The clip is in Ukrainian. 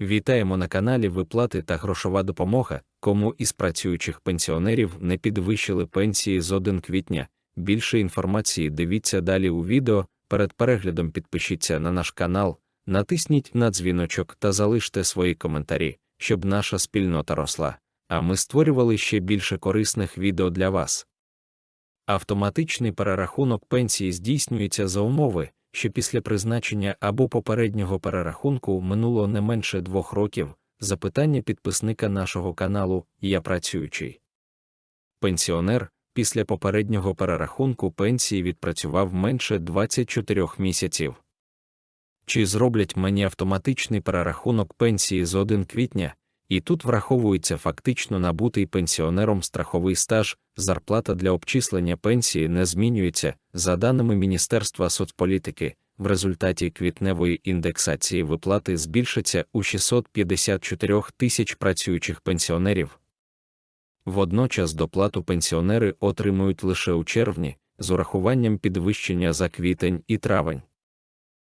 Вітаємо на каналі Виплати та грошова допомога, кому із працюючих пенсіонерів не підвищили пенсії з 1 квітня. Більше інформації дивіться далі у відео. Перед переглядом підпишіться на наш канал, натисніть на дзвіночок та залиште свої коментарі, щоб наша спільнота росла, а ми створювали ще більше корисних відео для вас. Автоматичний перерахунок пенсії здійснюється за умови, що після призначення або попереднього перерахунку минуло не менше двох років. Запитання підписника нашого каналу Я працюючий. Пенсіонер після попереднього перерахунку пенсії відпрацював менше 24 місяців. Чи зроблять мені автоматичний перерахунок пенсії з 1 квітня, і тут враховується фактично набутий пенсіонером страховий стаж, зарплата для обчислення пенсії не змінюється, за даними Міністерства соцполітики, в результаті квітневої індексації виплати збільшаться у 654 тисяч працюючих пенсіонерів. Водночас доплату пенсіонери отримують лише у червні, з урахуванням підвищення за квітень і травень.